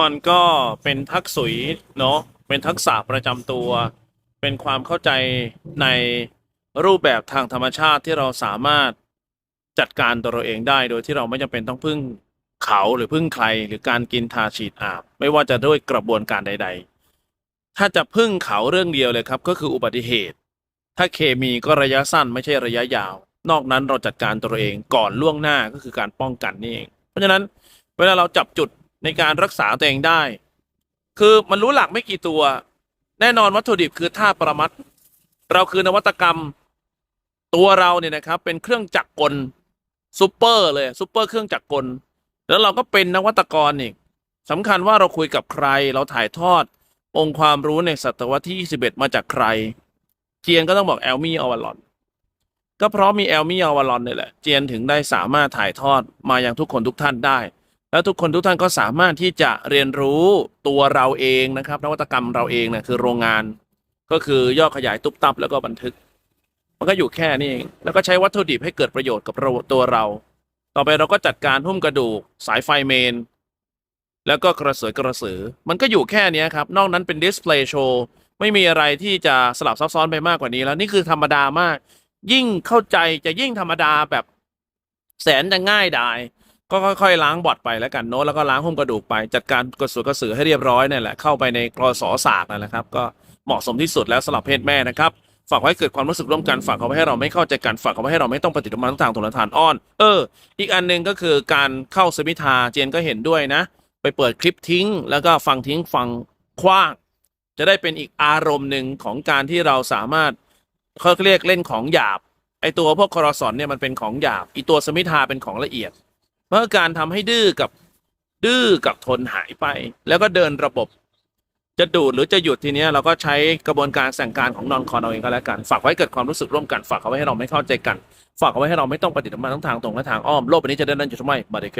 มันก็เป็นทักษุยเนาะเป็นทักษะประจำตัว เป็นความเข้าใจในรูปแบบทางธรรมชาติที่เราสามารถจัดการตัวเราเองได้ โดยที่เราไม่จำเป็นต้องพึ่งเขาหรือพึ่งใครหรือการกินทาฉีดอาบ ไม่ว่าจะด้วยกระบวนการใด ๆ ถ้าจะพึ่งเขาเรื่องเดียวเลยครับ ก็คืออุบัติเหตุ ถ้าเคมีก็ระยะสั้นไม่ใช่ระยะยาว นอกนั้นเราจัดการตัวเราเองก่อนล่วงหน้าก็คือการป้องกันนี่เอง เพราะฉะนั้นเวลาเราจับจุด ในการรักษาตัวเองได้ คือมันรู้หลักไม่กี่ตัว แน่นอนวัตถุดิบคือท่าประมัดเราคือนวัตกรรมตัวเราเนี่ยนะครับ เป็นเครื่องจักรกลซูเปอร์เลยซูเปอร์เครื่องจักรกล แล้วเราก็เป็นนวัตกรอีกสำคัญว่าเราคุยกับใคร เราถ่ายทอดองค์ความรู้ในศตวรรษที่ 21 มาจากใคร เจียนก็ต้องบอกแอลมี่อวารอน ก็เพราะมีแอลมี่อวารอนเนี่ยแหละ เจียนถึงได้สามารถถ่ายทอดมาอยังทุกคนทุกท่านได้ แล้วทุกคนทุกท่านก็สามารถที่จะเรียนรู้ตัวเราเองนะครับ นวัตกรรมเราเองเนี่ยคือโรงงาน ก็คือย่อขยายตุ๊บตับแล้วก็บันทึก มันก็อยู่แค่นี้เองแล้วก็ใช้วัตถุดิบให้เกิดประโยชน์กับตัวเรา ต่อไปเราก็จัดการหุ้มกระดูก สายไฟเมน แล้วก็กระเสือกระสือ มันก็อยู่แค่นี้ครับ นอกนั้นเป็นดิสเพลย์โชว์ไม่มีอะไรที่จะสลับซับซ้อนไปมากกว่านี้แล้วนี่คือธรรมดามาก ยิ่งเข้าใจจะยิ่งธรรมดาแบบแสนจะง่ายดาย ก็ค่อยๆล้างบอดไปแล้วกันโน้ตแล้วก็ล้างหุ้มกระดูกไปจัดการกระสือกระสือให้เรียบร้อยนี่แหละเข้าไปในกรสศาสตร์นั่นแหละครับก็เหมาะสมที่สุดแล้วสำหรับเพศแม่นะครับฝากไว้เกิดความรู้สึกร่วมกันฝากเอาไว้ให้เราไม่เข้าใจกันฝากเอาไว้ให้เราไม่ต้องปฏิบัติมาทั้งทางตุลทานอ้อน เออ อีกอันหนึ่งก็คือการเข้าสมิทาเจนก็เห็นด้วยนะ ไปเปิดคลิปทิ้ง แล้วก็ฟังทิ้งฟังคว้าง จะได้เป็นอีกอารมณ์หนึ่งของการที่เราสามารถเขาเรียกเล่นของหยาบไอตัวพวกคอรสอนเนี่ยมันเป็นของหยาบอีตัวสมิทาเป็นของละเอียด เพราะการทำให้ดื้อกับดื้อกับทนหายไป แล้วก็เดินระบบ จะดูดหรือจะหยุดทีเนี้ยเราก็ใช้กระบวนการสั่งการของนอนคอนเอาเองก็แล้วกัน ฝากไว้เกิดความรู้สึกร่วมกัน ฝากเอาไว้ให้เราไม่เข้าใจกัน ฝากเอาไว้ให้เราไม่ต้องปฏิบัติมาทั้งทางตรงและทางอ้อมโลกใบนี้จะได้นั่นอยู่ทำไมมาเด็ก